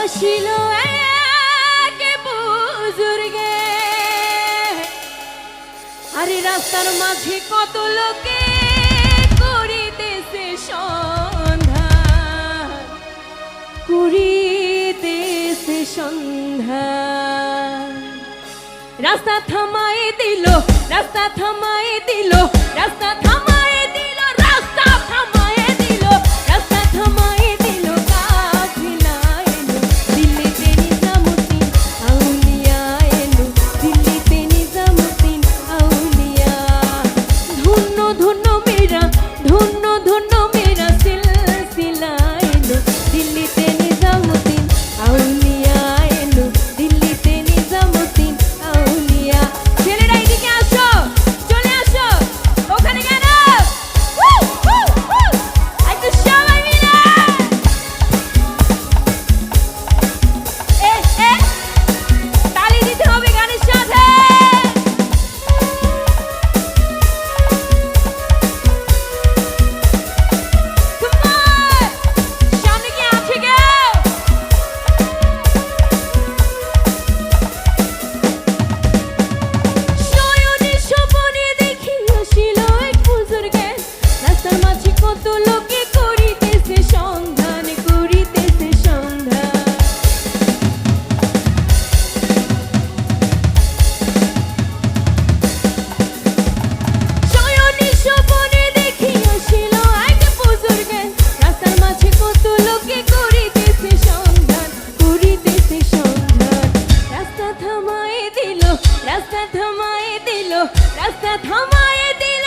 আসিল এক বুজুর্গে। আরে রাস্তার মাঝে কত লোকে করিতেছে সন্ধ্যা। করিতেছে সন্ধ্যা। রাস্তা থামাই দিল, রাস্তা থামাই দিল, রাস্তা havaya değil